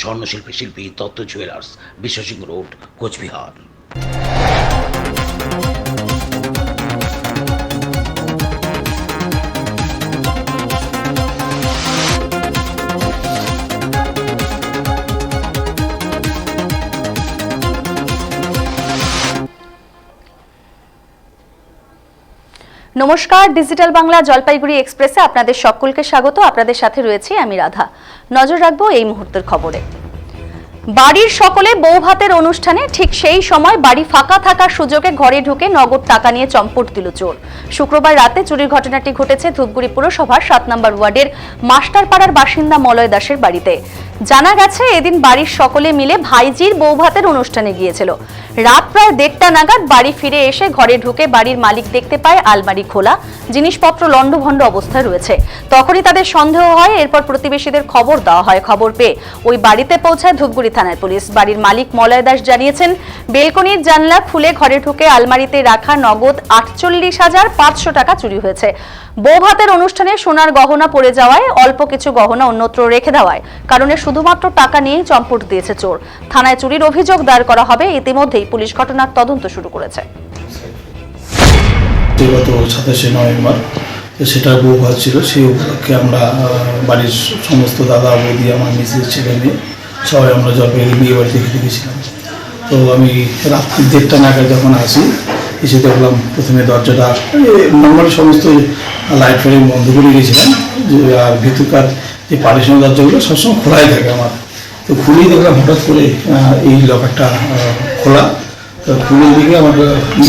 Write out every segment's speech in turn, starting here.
স্বর্ণশিল্পী শিল্পী তত্ত্ব jewellers Biswa Singha road Cooch Behar. নমস্কার, ডিজিটাল বাংলা জলপাইগুড়ি এক্সপ্রেসে আপনাদের সকলকে স্বাগত। আপনাদের সাথে রয়েছি আমি রাধা। নজর রাখব এই মুহূর্তের খবরে। বাড়ির সকলে বউ ভাতের অনুষ্ঠানে ঠিক সেই সময় বাড়ি ফাঁকা থাকার সুযোগে ঘরে ঢুকে নগদ টাকা নিয়ে চম্পট দিল চোর। শুক্রবার রাতে চুরির ঘটনাটি ঘটেছে ধূপগুড়ি পুরসভার সাত নম্বর ওয়ার্ডের মাস্টারপাড়ার বাসিন্দা মলয় দাসের বাড়িতে। জানা গেছে, এদিন বাড়ির সকলে মিলে ভাইজির বউ ভাতের অনুষ্ঠানে গিয়েছিল। রাত প্রায় দেড়টা নাগাদ বাড়ি ফিরে এসে ঘরে ঢুকে বাড়ির মালিক দেখতে পায় আলমারি খোলা, জিনিসপত্র লণ্ডভণ্ড অবস্থায় রয়েছে। তখনই তাদের সন্দেহ হয়, এরপর প্রতিবেশীদের খবর দেওয়া হয়। খবর পেয়ে ওই বাড়িতে পৌঁছায় ধূপগুড়ি থানার পুলিশ। বাড়ির মালিক মলয় দাস জানিয়েছেন, বেলকনির জানলা খুলে ঘরে ঢুকে আলমারিতে রাখা নগদ আটচল্লিশ হাজার পাঁচশো টাকা চুরি হয়েছে। বৌভাতের অনুষ্ঠানে সোনার গহনা পড়ে যাওয়ায় অল্প কিছু গহনা অন্যত্র রেখে দেওয়ায়, কারণে শুধুমাত্র টাকা নিয়েই চম্পট দিয়েছে চোর। থানায় চুরির অভিযোগ দায়ের করা হবে, ইতিমধ্যেই পুলিশ ঘটনার তদন্ত শুরু করেছে। গত সাতাশে নভেম্বর সেটা ভাত ছিল, সেই উপলক্ষে আমরা বাড়ির সমস্ত দাদা, বৌদি, আমার মিসেস, ছেলে মেয়ে, সবাই আমরা জলপাইগুড়ি বিয়ে বাড়িতে খেতে গেছিলাম। তো আমি রাত্রি দেড়টা নাগাদ যখন আসি, এসে দেখলাম প্রথমে দরজাটা নর্মালি সমস্ত লাইট ফাইট বন্ধ করে গেছিলাম আর ভেতরকার যে পারিশনের দরজাগুলো সবসময় খোলাই থাকে আমার। তো খুলেই দেখলাম হঠাৎ করে এই লকারটা খোলা। তো খুলে দিকে আমার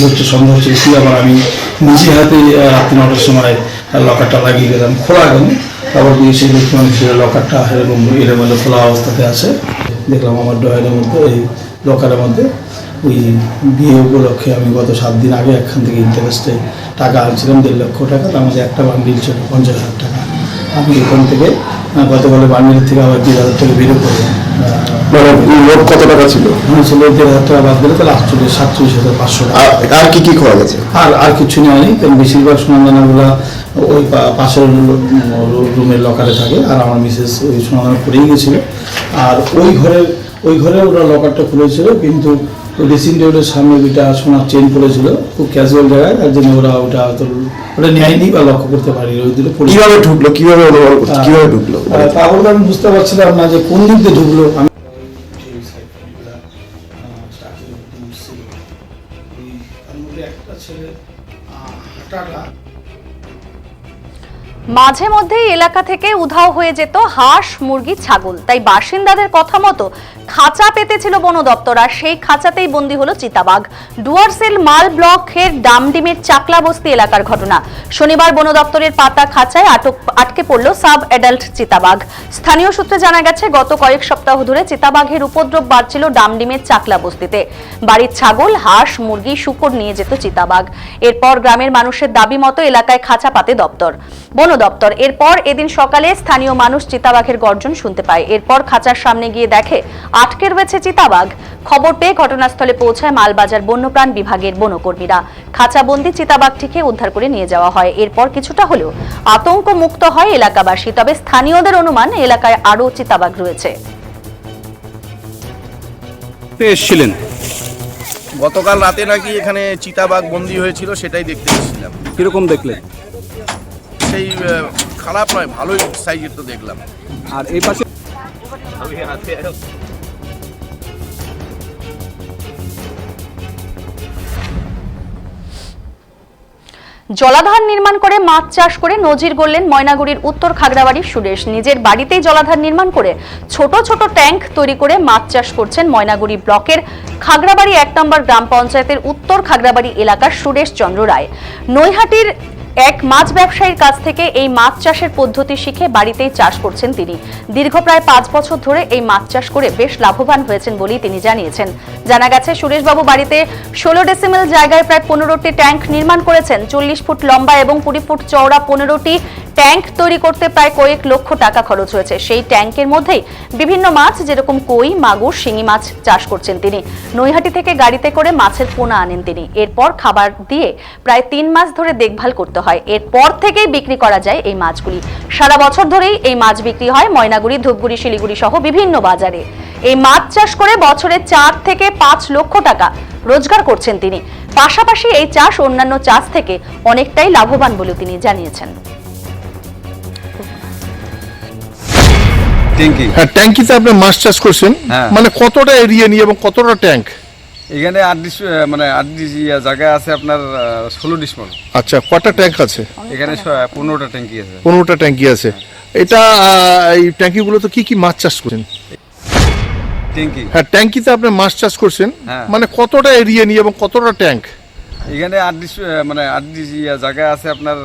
হচ্ছে, সন্দেহ হচ্ছে কি আবার আমি নিজে হাতে রাত্রি নটার সময় লকারটা লাগিয়ে গেলাম খোলা কেন তারপর দিয়ে সেই পাচ্ছি লকারটা এরকম এলোমেলো খোলা অবস্থাতে আছে। দেখলাম আমার ড্রয়ারের মধ্যে, এই লকারের মধ্যে, ওই বিয়ে উপলক্ষে আমি গত সাত দিন আগে এখান থেকে ইন্টারেস্টে টাকা আনছিলাম, দেড় লক্ষ টাকা। তার মধ্যে একটা বান্ডিল ছিল, পঞ্চাশ হাজার টাকা। আমি এখান থেকে গতকালে বান্ডিল থেকে আবার দেড় হাজার টাকা বেরো আহ, মানে লোক কত টাকা ছিল? আমার ছিল দেড় হাজার টাকা বাদ দিলে তাহলে আটচল্লিশ সাতচল্লিশ হাজার পাঁচশো টাকা। আর আর কি কি খোয়া গেছে? আর আর কিছু নেয়নি কারণ বেশিরভাগ সোনাদানাগুলো ওই পাশের রুমের লকারে থাকে আর আমার মিসেস ওই সোনাদানা পড়েই গেছিল। আর ওই ঘরের ওই ঘরে ওরা লকারটা খুলেছিল কিন্তু ওই ড্রেসিং টেবিলের সামনে দুইটা সোনার চেন পড়েছিল খুব ক্যাজুয়াল জায়গায় তার জন্য ওরা ওটা হয়তো ওটা নেয়নি বা লক্ষ্য করতে পারি ওই দিলে পড়ে কীভাবে ঢুকলো? কীভাবে কীভাবে ঢুকলো? তারপর আমি বুঝতে পারছিলাম না যে কোন দিক দিয়ে ঢুকলো। আমি একটা ছেলে হাঁটাটা মাঝে মধ্যেই এলাকা থেকে উধাও হয়ে যেত হাঁস, মুরগি, ছাগল। তাই বাসিন্দাদের কথা মতো খাঁচা পেতেছিল বন দপ্তর আর সেই খাঁচাতেই বন্দী হলো চিতাবাঘ। ডুয়ারসেল মাল ব্লকের ডামডিমের চাকলা বস্তি এলাকার ঘটনা। শনিবার বন দপ্তরের পাতা খাঁচায় আটক, আটকে পড়ল সাব অ্যাডাল্ট চিতাবাঘ। স্থানীয় সূত্রে জানা গেছে, গত কয়েক সপ্তাহ ধরে চিতাবাঘের উপদ্রব বাড়ছিল ডামডিমের চাকলা বস্তিতে বাড়ির ছাগল, হাঁস, মুরগি, শুকর নিয়ে যেত চিতাবাঘ। এরপর গ্রামের মানুষের দাবি মতো এলাকায় খাঁচা পাতে দপ্তর। বন দপ্তর। এরপর এদিন সকালে স্থানীয় মানুষ চিতাবাঘের গর্জন শুনতে পায়। এরপর খাঁচার সামনে গিয়ে দেখে আটকে রয়েছে চিতাবাঘ। খবর পেয়ে ঘটনাস্থলে পৌঁছায় মালবাজার বন্যপ্রাণ বিভাগের বনকর্মীরা। খাঁচাবন্দি চিতাবাঘটিকে উদ্ধার করে নিয়ে যাওয়া হয়। এরপর কিছুটা হলেও আতঙ্ক মুক্ত হয় এলাকাবাসী তবে স্থানীয়দের অনুমান এলাকায় আরও চিতাবাঘ রয়েছে। এসেছিলেন? গতকাল রাতে নাকি এখানে চিতাবাঘ বন্দি হয়েছিল সেটাই দেখতে এসেছিলাম। কীরকম দেখলেন? সেই খারাপ নয় ভালোই সাইজের তো দেখলাম। আর এই পাশে জলাধার নির্মাণ করে মাছ চাষ করে নজির গড়লেন ময়নাগুড়ির উত্তর খাগড়াবাড়ির সুরেশ। নিজের বাড়িতেই জলাধার নির্মাণ করে ছোট ছোট ট্যাঙ্ক তৈরি করে মাছ চাষ করছেন ময়নাগুড়ি ব্লকের খাগড়াবাড়ি এক নম্বর গ্রাম পঞ্চায়েতের উত্তর খাগড়াবাড়ি এলাকার সুরেশ চন্দ্র রায়। নৈহাটির এক মাছ ব্যবসায়ীর কাছ থেকে এই মাছ চাষের পদ্ধতি শিখে বাড়িতেই চাষ করছেন তিনি। দীর্ঘ প্রায় পাঁচ বছর ধরে এই মাছ চাষ করে বেশ লাভবান হয়েছেন বলেই তিনি জানিয়েছেন। জানা গেছে, সুরেশবাবু বাড়িতে ষোলো ডেসিমেল জায়গায় প্রায় পনেরোটি ট্যাঙ্ক নির্মাণ করেছেন। চল্লিশ ফুট লম্বা এবং কুড়ি ফুট চওড়া পনেরোটি ট্যাঙ্ক তৈরি করতে প্রায় কয়েক লক্ষ টাকা খরচ হয়েছে। সেই ট্যাঙ্কের মধ্যেই বিভিন্ন মাছ, যেরকম কই, মাগুর, শিঙি মাছ চাষ করছেন তিনি। নৈহাটি থেকে গাড়িতে করে মাছের পোনা আনেন তিনি। এরপর খাবার দিয়ে প্রায় তিন মাস ধরে দেখভাল করতে হয়। এরপর থেকেই বিক্রি করা যায় এই মাছগুলি। সারা বছর ধরেই এই মাছ বিক্রি হয় ময়নাগুড়ি, ধূপগুড়ি, শিলিগুড়ি সহ বিভিন্ন বাজারে। এই মাছ চাষ করে বছরে চার থেকে পাঁচ লক্ষ টাকা রোজগার করছেন তিনি। পাশাপাশি এই চাষ অন্যান্য চাষ থেকে অনেকটাই লাভবান বলে তিনি জানিয়েছেন। ট্যাঙ্কি। হ্যাঁ ট্যাঙ্কিতে আপনি মাছ চাষ করছেন। হ্যাঁ। মানে কতটা এরিয়া নিয়ে এবং কতটা ট্যাঙ্ক? এখানে আট ডিস মানে আট ডিস ইয়া জায়গা আছে আপনার ষোলো ডিসমল আচ্ছা কটা ট্যাঙ্ক আছে? এখানে পনেরোটা ট্যাঙ্কি আছে। পনেরোটা ট্যাঙ্কি আছে। এটা এই ট্যাঙ্কিগুলোতে কি কি মাছ চাষ করছেন? ট্যাঙ্কি। হ্যাঁ ট্যাঙ্কিতে আপনি মাছ চাষ করছেন। হ্যাঁ। মানে কতটা এরিয়া নিয়ে এবং কতটা ট্যাঙ্ক? এখানে আট ডিস মানে আট ডিস জায়গায় আছে আপনার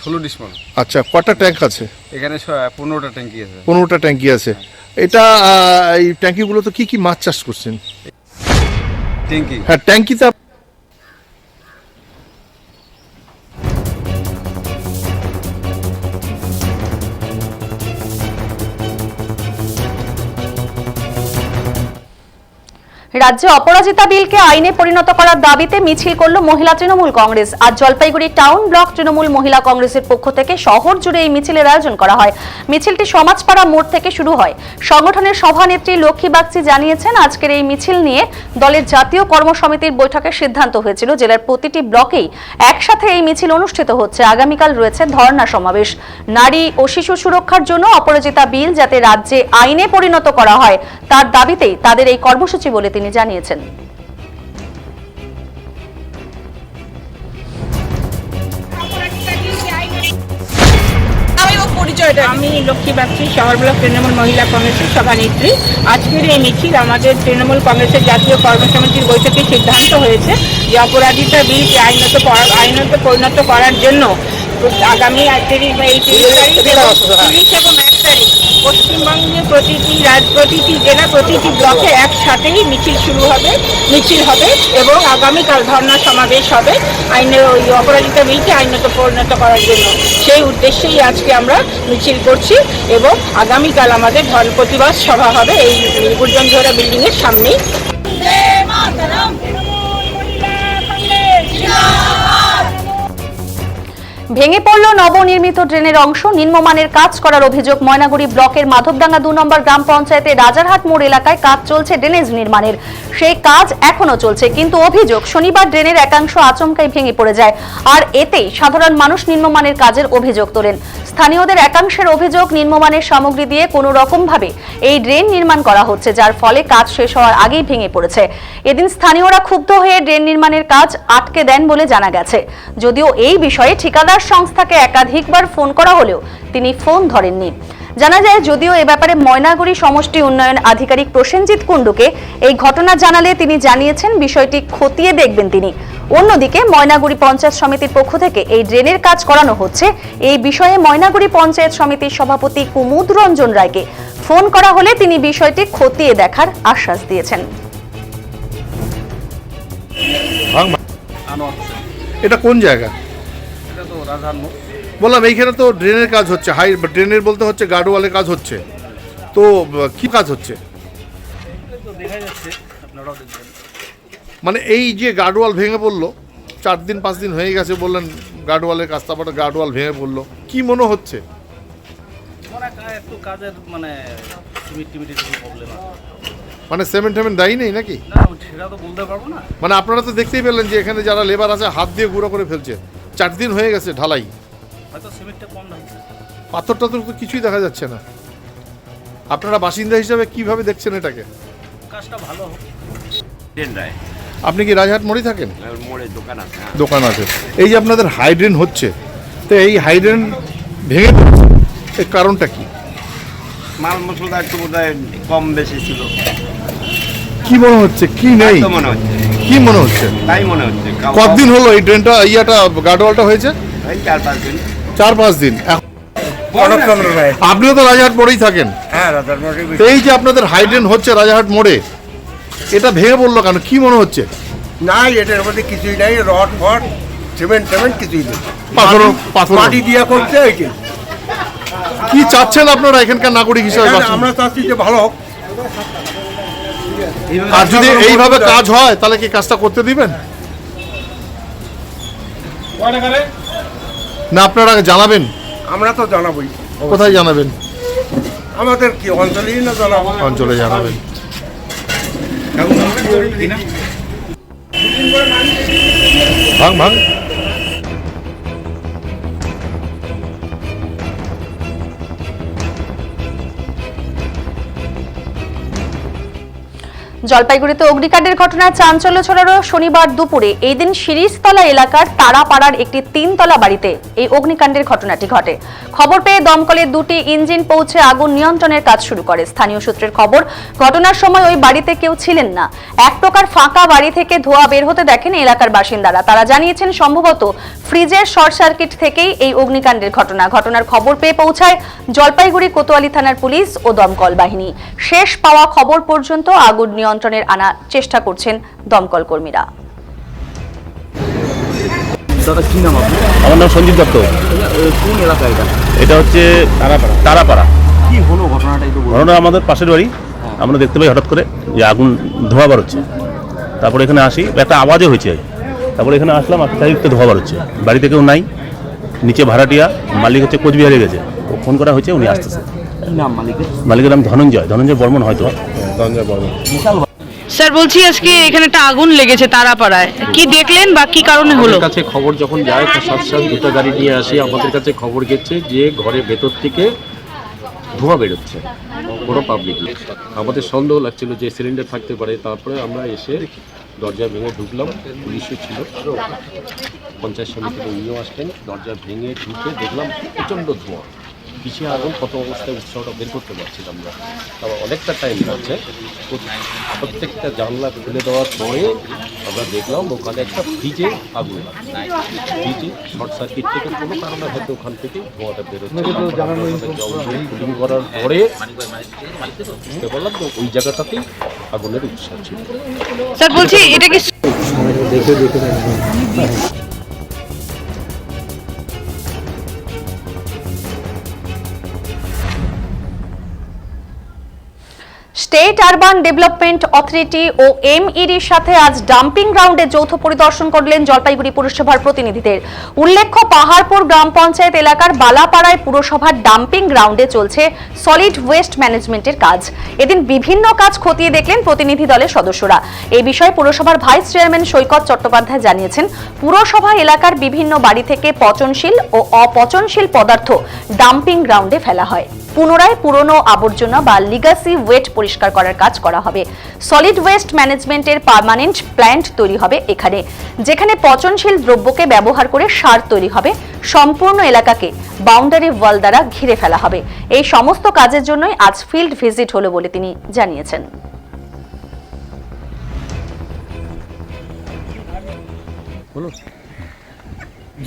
ষোলো ডিসমল আচ্ছা কটা ট্যাঙ্ক আছে? এখানে পনেরোটা ট্যাঙ্কি আছে। পনেরোটা ট্যাঙ্কি আছে। এটা আহ, এই ট্যাঙ্কিগুলোতে কি কি মাছ চাষ করছেন? ট্যাঙ্কি। হ্যাঁ ট্যাঙ্কিতে রাজ্যে অপরাজিতা বিলকে আইনে পরিণত করার দাবিতে মিছিল করল মহিলা তৃণমূল কংগ্রেস। আজ জলপাইগুড়ি টাউন ব্লক তৃণমূল মহিলা কংগ্রেসের পক্ষ থেকে শহর জুড়ে এই মিছিলের আয়োজন করা হয়। মিছিলটি সমাজপাড়া মোড় থেকে শুরু হয়। সংগঠনের সভানেত্রী লক্ষ্মী বাগচি জানিয়েছেন, আজকের এই মিছিল নিয়ে দলের জাতীয় কর্মসমিতির বৈঠকে সিদ্ধান্ত হয়েছিল। জেলার প্রতিটি ব্লকেই একসাথে এই মিছিল অনুষ্ঠিত হচ্ছে। আগামীকাল রয়েছে ধর্ণা সমাবেশ। নারী ও শিশু সুরক্ষার জন্য অপরাজিতা বিল যাতে রাজ্যে আইনে পরিণত করা হয়, তার দাবিতেই তাদের এই কর্মসূচি বলে তিনি জানিয়েছেন আমি লক্ষ্মী বাগচি শহর ব্লক তৃণমূল মহিলা কংগ্রেসের সভানেত্রী আজকের এই মিছিল আমাদের তৃণমূল কংগ্রেসের জাতীয় কর্মসমিতির বৈঠকে সিদ্ধান্ত হয়েছে যে অপরাধিতা বিলকে আইনত আইনত পরিণত করার জন্য আগামী তিরিশ এই তিরিশ তারিখ এবং তিরিশ এবং এক তারিখ পশ্চিমবঙ্গে প্রতিটি রাজ, প্রতিটি জেলা, প্রতিটি ব্লকে একসাথেই মিছিল শুরু হবে, মিছিল হবে এবং আগামীকাল ধর্ণা সমাবেশ হবে। আইনের ওই অপরাজিতা বিলকে আইনত পরিণত করার জন্য। সেই উদ্দেশ্যেই আজকে আমরা মিছিল করছি এবং আগামীকাল আমাদের ধর্ম প্রতিবাদ সভা হবে এই গুরজনঝোড়া বিল্ডিংয়ের সামনেই। ভেঙে পড়ল নবনির্মিত ড্রেনের অংশ। নিম্নমানের কাজ করার অভিযোগ ময়নাগুড়ি ব্লকের মাধবডাঙ্গা দু নম্বর গ্রাম পঞ্চায়েতের রাজারহাট মোড় এলাকায় কাজ চলছে ড্রেনেজ নির্মাণের। সেই কাজ এখনও চলছে, কিন্তু অভিযোগ শনিবার ড্রেনের একাংশ আচমকাই ভেঙে পড়ে যায়। আর এতেই সাধারণ মানুষ নিম্নমানের কাজের অভিযোগ তোলেন। স্থানীয়দের একাংশের অভিযোগ নিম্নমানের সামগ্রী দিয়ে কোনো রকম ভাবে এই ড্রেন নির্মাণ করা হচ্ছে, যার ফলে কাজ শেষ হওয়ার আগেই ভেঙে পড়েছে। এদিন স্থানীয়রা ক্ষুব্ধ হয়ে ড্রেন নির্মাণের কাজ আটকে দেন বলে জানা গেছে। যদিও এই বিষয়ে ঠিকাদার সংস্থাকে একাধিকবার ফোন করা হলেও তিনি ফোন ধরেননি। জানা যায় যদিও এ ব্যাপারে ময়নাগুড়ি সমষ্টি উন্নয়ন আধিকারিক প্রসেনজিৎ কুণ্ডুকে এই ঘটনা জানালে তিনি জানিয়েছেন বিষয়টি খতিয়ে দেখবেন তিনি। অন্যদিকে ময়নাগুড়ি পঞ্চায়েত সমিতির পক্ষ থেকে এই ড্রেনের কাজ করানো হচ্ছে। এই বিষয়ে ময়নাগুড়ি পঞ্চায়েত সমিতির সভাপতি কুমুদ রঞ্জন রায়কে ফোন করা হলে তিনি বিষয়টি খতিয়ে দেখার আশ্বাস দিয়েছেন। এটা কোন জায়গা? এটা তো মুখ বললাম, এইখানে তো ড্রেনের কাজ হচ্ছে হাই ড্রেনের বলতে হচ্ছে গার্ডওয়ালের কাজ হচ্ছে। তো, কি কাজ হচ্ছে? মানে এই যে গার্ডওয়াল ভেঙে পড়ল, চার দিন, পাঁচ দিন হয়ে গেছে বললেন গার্ডওয়ালের কাজ তারপরে গার্ডওয়াল ভেঙে পড়ল। কি মনে হচ্ছে? মানে মানে সিমেন্ট টেমেন্ট দেয় নেই নাকি? মানে আপনারা তো দেখতেই পেলেন যে এখানে যারা লেবার আছে, হাত দিয়ে গুঁড়ো করে ফেলছে। চার দিন হয়ে গেছে ঢালাই। হয়তো সিমেন্টটা কম লাগছে পাথর টাথর তো কিছুই দেখা যাচ্ছে না। আপনারা বাসিন্দা হিসাবে কীভাবে দেখছেন এটাকে? কাজটা ভালো হোক। আপনি কি রাজহাট মোড়ে থাকেন? মোড়ে দোকান আছে দোকান আছে। এই যে আপনাদের হাইড্রেন হচ্ছে তো এই হাইড্রেন ভেঙে পড়ছে এর কারণটা কি? মাল মশলা একটু বোধহয় কম বেশি ছিল। কি মনে হচ্ছে? কি নেই? তো মনে হচ্ছে। কি মনে হচ্ছে? তাই মনে হচ্ছে। কতদিন হলো এই ড্রেনটা ইয়াটা গার্ডওয়ালটা হয়েছে? এই চার পাঁচ দিন। চার পাঁচ দিন। আপনিও তো রাজাহাট মোড়েই থাকেন। হ্যাঁ এই যে আপনাদের হাইড্রেন হচ্ছে রাজাহাট মোড়ে এটা ভেঙে পড়ল কেন? কি মনে হচ্ছে? না এটার মধ্যে কিছুই নাই রড ফট সিমেন্ট টেমেন্ট কিছুই নেই। পাথর পাথর মাটি দিয়া করছে ওই যে। কি চাচ্ছেন আপনারা এখানকার নাগরিক হিসেবে আমরা চাচ্ছি যে ভালো হোক। আর যদি এইভাবে কাজ হয় তাহলে কি কাজটা করতে দিবেন? না আপনারা জানাবেন? আমরা তো জানাবই। কোথায় জানাবেন? আমাদের কি অঞ্চলেই না জানাব? অঞ্চলে জানাবেন। ভাঙ ভাঙ। জলপাইগুড়িতে অগ্নিকাণ্ডের ঘটনায় চাঞ্চল্য ছড়ানো শনিবার দুপুরে। এই দিন শিরিষতলা এলাকার তারাপাড়ার একটি তিনতলা বাড়িতে এই অগ্নিকাণ্ডের ঘটনাটি ঘটে। খবর পেয়ে দমকলের দুটি ইঞ্জিন পৌঁছে আগুন নিয়ন্ত্রণের কাজ শুরু করে। স্থানীয় সূত্রের খবর, ঘটনার সময় ওই বাড়িতে কেউ ছিলেন না। এক প্রকার ফাঁকা বাড়ি থেকে ধোঁয়া বের হতে দেখেন এলাকার বাসিন্দারা। তারা জানিয়েছেন, সম্ভবত ফ্রিজের শর্ট সার্কিট থেকেই এই অগ্নিকাণ্ডের ঘটনা। ঘটনার খবর পেয়ে পৌঁছায় জলপাইগুড়ি কোতোয়ালি থানার পুলিশ ও দমকল বাহিনী। শেষ পাওয়া খবর পর্যন্ত আগুন নিয়ন্ত্রণের আনার চেষ্টা করছেন দমকল কর্মীরা। আমার নাম সঞ্জীব দত্ত। কোন এলাকা এটা? এটা হচ্ছে তারাপাড়া। তারাপাড়া। কি হলো ঘটনাটা একটু ঘটনা আমাদের পাশের বাড়ি। আমরা দেখতে পাই হঠাৎ করে যে আগুন ধোঁয়া বার হচ্ছে তারপরে এখানে আসি একটা আওয়াজও হয়েছে। তারপরে এখানে আসলাম আসতে চারিদিকে ধোঁয়া বার হচ্ছে বাড়িতে কেউ নাই নিচে ভাড়াটিয়া মালিক হচ্ছে কোচবিহারে গেছে। ও ফোন করা হয়েছে উনি আসতেছে। নাম মালিকের? মালিকের নাম ধনঞ্জয়। ধনঞ্জয় বর্মন হয়তো। ধনঞ্জয় বর্মন। স্যার বলছি আজকে এখানে একটা আগুন লেগেছে তারাপাড়ায়। কি দেখলেন বা কি কারণে হলো? কাছে খবর যখন যায় তার সাথে সাথে দুটো গাড়ি নিয়ে আসি আমাদের কাছে খবর গেছে যে ঘরের ভেতর থেকে ধোঁয়া বেরোচ্ছে। কোনো পাবলিক আমাদের সন্দেহ লাগছিল যে সিলিন্ডার থাকতে পারে। তারপরে আমরা এসে দরজা ভেঙে ঢুকলাম। পুলিশও ছিল। পঞ্চায়েত সমিতিতে উনিও আসলেন দরজা ভেঙে ঢুকে দেখলাম প্রচণ্ড ধোঁয়া। পিছিয়ে আগুন কত অবস্থায় উৎসাহটা বের করতে পারছিলাম না। তারপর অনেকটা টাইম লাগছে। প্রত্যেকটা জানলা খুলে দেওয়ার পরে আমরা দেখলাম ওখানে একটা ফ্রিজে আগুন ফ্রিজে শর্ট সার্কিট থেকে কোনো কারণে হয়তো ওখান থেকে ধোঁয়াটা বেরোচ্ছে করার পরে বুঝতে পারলাম যে ওই জায়গাটাতেই আগুনের উৎসাহ ছিল। স্যার বলছি এটা কি স্টেট আরবান ডেভেলপমেন্ট অথরিটি ও এমইডির সাথে আজ ডাম্পিং গ্রাউন্ডে যৌথ পরিদর্শন করলেন জলপাইগুড়ি পুরসভার প্রতিনিধিদের। উল্লেখ্য, পাহাড়পুর গ্রাম পঞ্চায়েত এলাকার বালাপাড়ায় পুরসভার ডাম্পিং গ্রাউন্ডে চলছে সলিড ওয়েস্ট ম্যানেজমেন্টের কাজ। এদিন বিভিন্ন কাজ খতিয়ে দেখলেন প্রতিনিধি দলের সদস্যরা। এই বিষয়ে পুরসভার ভাইস চেয়ারম্যান সৈকত চট্টোপাধ্যায় জানিয়েছেন, পুরসভা এলাকার বিভিন্ন বাড়ি থেকে পচনশীল ও অপচনশীল পদার্থ ডাম্পিং গ্রাউন্ডে ফেলা হয়। পুনরায় পুরনো আবর্জনা বা লিগাসি ওয়েট পরিষ্কার করার কাজ করা হবে। সলিড ওয়েস্ট ম্যানেজমেন্টের পার্মানেন্ট প্ল্যান্ট তৈরি হবে এখানে। যেখানে পচনশীল দ্রব্যকে ব্যবহার করে সার তৈরি হবে। সম্পূর্ণ এলাকাকে বাউন্ডারি ওয়াল দ্বারা ঘিরে ফেলা হবে। এই সমস্ত কাজের জন্যই আজ ফিল্ড ভিজিট হলো বলে তিনি জানিয়েছেন।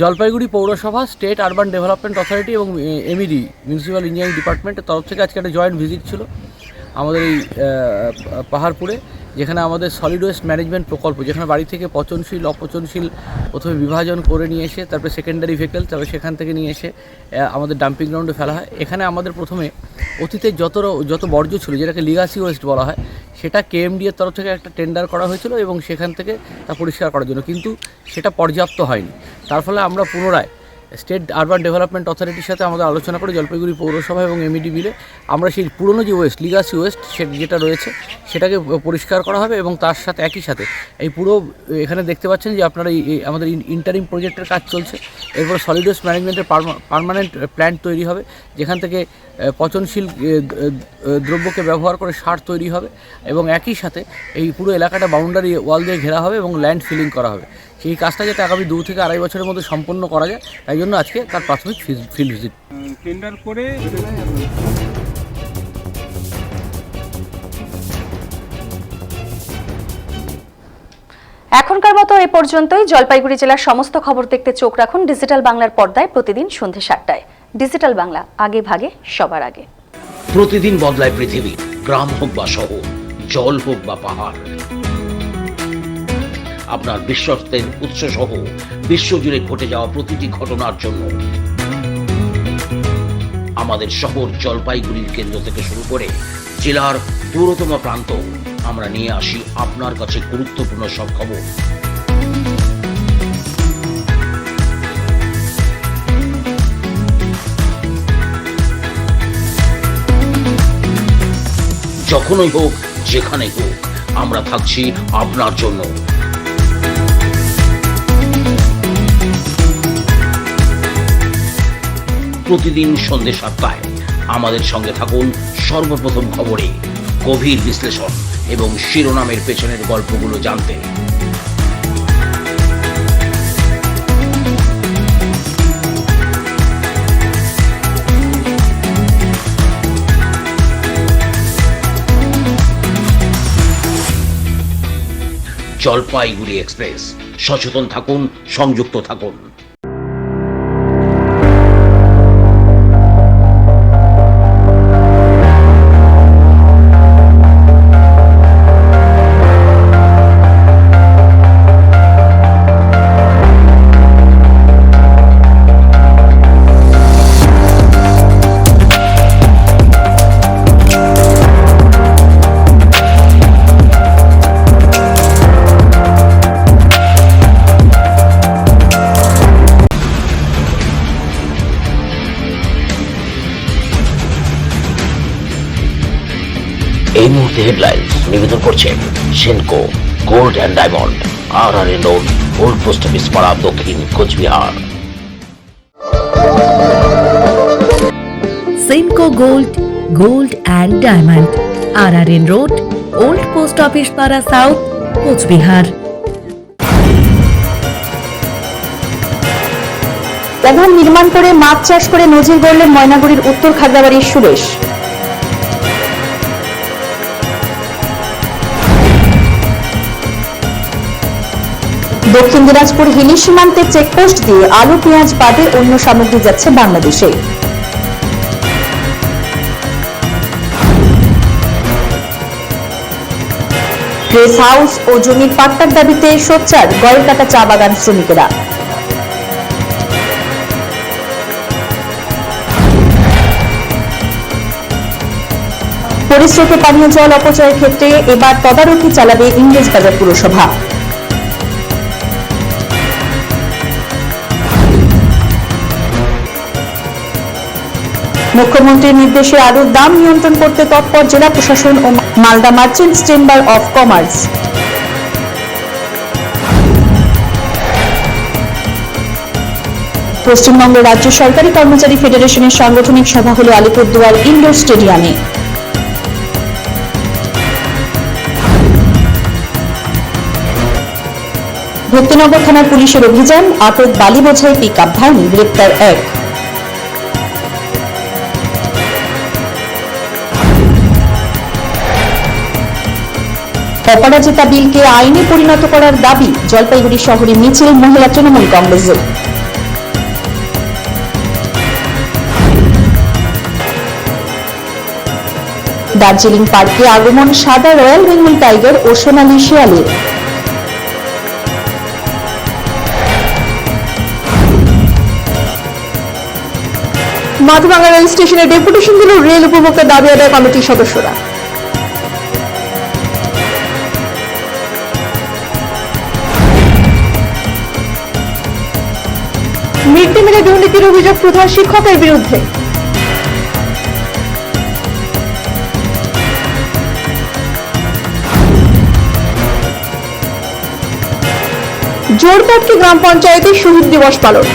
জলপাইগুড়ি পৌরসভা স্টেট আরবান ডেভেলপমেন্ট অথরিটি এবং এমইডি মিউনিসিপ্যাল ইঞ্জিনিয়ারিং ডিপার্টমেন্টের তরফ থেকে আজকে একটা জয়েন্ট ভিজিট ছিল আমাদের এই পাহাড়পুরে। যেখানে আমাদের সলিড ওয়েস্ট ম্যানেজমেন্ট প্রকল্প, যেখানে বাড়ি থেকে পচনশীল, অপচনশীল প্রথমে বিভাজন করে নিয়ে এসে, তারপরে সেকেন্ডারি ভেহিকেল তারপরে সেখান থেকে নিয়ে এসে আমাদের ডাম্পিং গ্রাউন্ডে ফেলা হয়। এখানে আমাদের প্রথমে অতীতে যত যত বর্জ্য ছিল, যেটাকে লিগাসি ওয়েস্ট বলা হয়, সেটা কেএমডি এর তরফ থেকে একটা টেন্ডার করা হয়েছিল এবং সেখান থেকে তা পরিষ্কার করার জন্য। কিন্তু সেটা পর্যাপ্ত হয়নি। তার ফলে আমরা পুনরায় স্টেট আরবান ডেভেলপমেন্ট অথরিটির সাথে আমাদের আলোচনা করে জলপাইগুড়ি পৌরসভা এবং এমইডি বিলে আমরা সেই পুরনো যে ওয়েস্ট, লিগাসি ওয়েস্ট যেটা রয়েছে, সেটাকে পরিষ্কার করা হবে এবং তার সাথে, একই সাথে এই পুরো, এখানে দেখতে পাচ্ছেন যে আপনারা এই আমাদের ইন্টারিম প্রজেক্টের কাজ চলছে। এরপর সলিড ওয়েস্ট ম্যানেজমেন্টের পার্মানেন্ট প্ল্যান্ট তৈরি হবে, যেখান থেকে পচনশীল দ্রব্যকে ব্যবহার করে সার তৈরি হবে এবং একই সাথে এই পুরো এলাকাটা বাউন্ডারি ওয়াল দিয়ে ঘেরা হবে এবং ল্যান্ড ফিলিং করা হবে। সেই কাজটা যাতে আগামী দু থেকে আড়াই বছরের মধ্যে সম্পন্ন করা যায় তাই জন্য আজকে তার প্রাথমিক ফিল্ড ভিজিট। টেন্ডার করে এখনকার মতো এ পর্যন্তই। জলপাইগুড়ি জেলার সমস্ত খবর দেখতে চোখ রাখুন ডিজিটাল বাংলার পর্দায় প্রতিদিন সন্ধে সাতটায়। ডিজিটাল বাংলা আগে ভাগে সবার আগে। প্রতিদিন বদলায় পৃথিবী গ্রাম হোক বা শহর জল হোক বা পাহাড়। আপনার বিশ্বস্তের উৎস সহ বিশ্বজুড়ে ঘটে যাওয়া প্রতিটি ঘটনার জন্য। আমাদের শহর জলপাইগুড়ির কেন্দ্র থেকে শুরু করে জেলার দূরতম প্রান্ত, আমরা নিয়ে আসি আপনার কাছে গুরুত্বপূর্ণ সব খবর। যখনই হোক যেখানে হোক, আমরা থাকছি আপনার জন্য। প্রতিদিন সন্ধ্যে সাতটায়। আমাদের সঙ্গে থাকুন সর্বপ্রথম খবরে গভীর বিশ্লেষণ এবং শিরোনামের পেছনের গল্পগুলো জানতে। জলপাইগুড়ি এক্সপ্রেস। সচেতন থাকুন, সংযুক্ত থাকুন। এই মুহূর্তে হেডলাইন্স নিবেদন করছেন Senco gold and diamond R R A road old post office পাড়া দক্ষিণ Cooch Behar Senco gold gold and diamond R R N road old post office পাড়া সাউথ কোচবিহার প্রধান নির্মাণ করে মাছ চাষ করে নজির গড়লেন ময়নাগুড়ির উত্তর খাগড়াবাড়ির সুরেশ। দক্ষিণ দিনাজপুর হিলি সীমান্তে চেকপোস্ট দিয়ে আলু, পেঁয়াজ বাদে অন্য সামগ্রী যাচ্ছে বাংলাদেশে। প্রেস হাউস ও জমির পাট্টার দাবিতে সোচ্চার গয়েরকাটা চা বাগান শ্রমিকেরা। পরিশ্রুত পানীয় জল অপচয়ের ক্ষেত্রে এবার তদারকি চালাবে ইংরেজ বাজার পুরসভা। মুখ্যমন্ত্রীর নির্দেশে আলুর দাম নিয়ন্ত্রণ করতে তৎপর জেলা প্রশাসন ও Malda merchants chamber of commerce. Paschimbanga রাজ্য সরকারি কর্মচারী ফেডারেশনের সাংগঠনিক সভা হল আলিপুরদুয়ার ইনডোর স্টেডিয়ামে। ভক্তিনগর থানার পুলিশের অভিযান, আটক বালি বোঝাই পিক আপ ভ্যান, গ্রেপ্তার এক। অপরাজিতা বিলকে আইনে পরিণত করার দাবি জলপাইগুড়ি শহরে মিছিল মহিলা তৃণমূল কংগ্রেসের দার্জিলিং পার্কে আগমন সাদা রয়্যাল বেঙ্গল টাইগার ও সোনালী শিয়ালের। মাধবাঙ্গা রেল স্টেশনে ডেপুটেশন দিল রেল উপভোক্তা দাবি আদায় কমিটির সদস্যরা। মিড মিলে দুর্নীতির অভিযোগ প্রধান শিক্ষকের বিরুদ্ধে। জোরপাটকি গ্রাম পঞ্চায়েতে শহীদ দিবস পালন।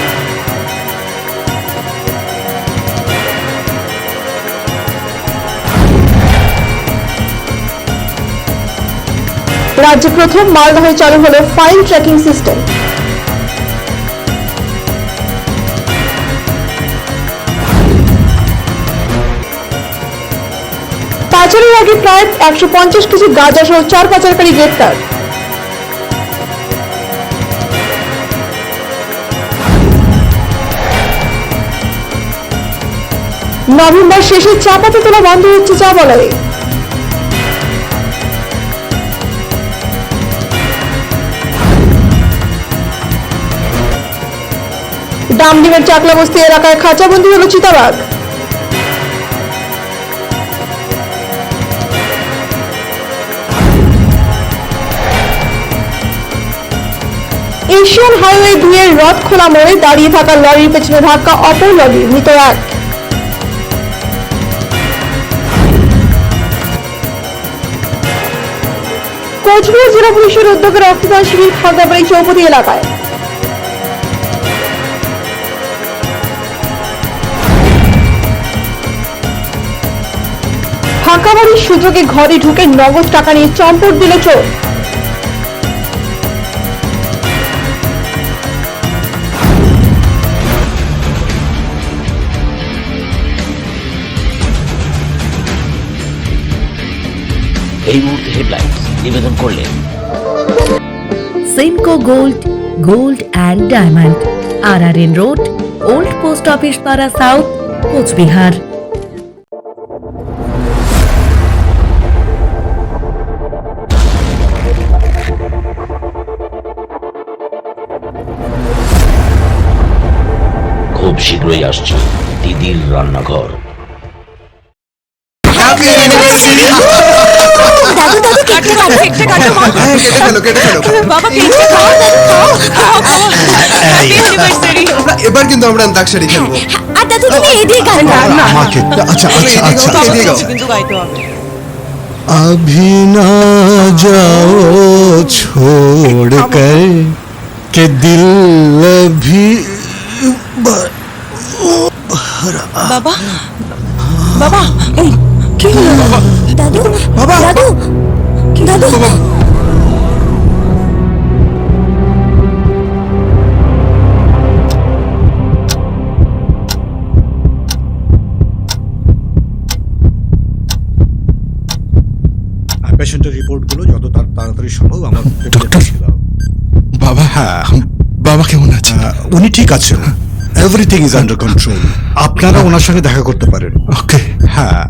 রাজ্যে প্রথম মালদহে চালু হলো ফাইল ট্র্যাকিং সিস্টেম পাচারের আগে প্রায় একশো পঞ্চাশ কেজি গাঁজা সহ চার পাচারকারী গ্রেপ্তার। নভেম্বর শেষে চা পাতা তোলা বন্ধ হচ্ছে চা বলারে। ডামডিমের চাকলা বস্তি এলাকায় খাঁচাবন্দি হলো চিতাবাঘ। এশিয়ান হাইওয়ে দুয়ের রথ খোলা মোড়ে দাঁড়িয়ে থাকা লরির পেছনে ধাক্কা অপর লরির, মৃত এক। কোচবিহার জেলা পুলিশের উদ্যোগে রক্তদান শিবির খাগড়াবাড়ি চৌপতি এলাকায়। ফাঁকা বাড়ির সুযোগে ঘরে ঢুকে নগদ টাকা নিয়ে চম্পট দিল চোর। এই মুহূর্তে হেডলাইন্স নিবেদন করলেন। Senco gold gold and diamond R R N road old post office পাড়া সাউথ কোচবিহার খুব শীঘ্রই আসছে দিদির রান্নাঘর। এবার কিন্তু আমরা অন্তাক্ষরী খেলবো আর দাদু তুমি এদিকে গান আমাকে আচ্ছা আচ্ছা আচ্ছা এদিকে গাও। কিন্তু গাইতে হবে अभी ना जाओ छोड़ कर के दिल भी বাবা বাবা এই কি হলো? দাদু? বাবা। দাদু? দাদু? পেশেন্টের রিপোর্টগুলো যত তাড়াতাড়ি সম্ভব আমার বাবা হ্যাঁ বাবা কেমন আছে? উনি ঠিক আছেন। এভরিথিং ইজ আন্ডার কন্ট্রোল আপনারা ওনার সঙ্গে দেখা করতে পারেন। ওকে হ্যাঁ।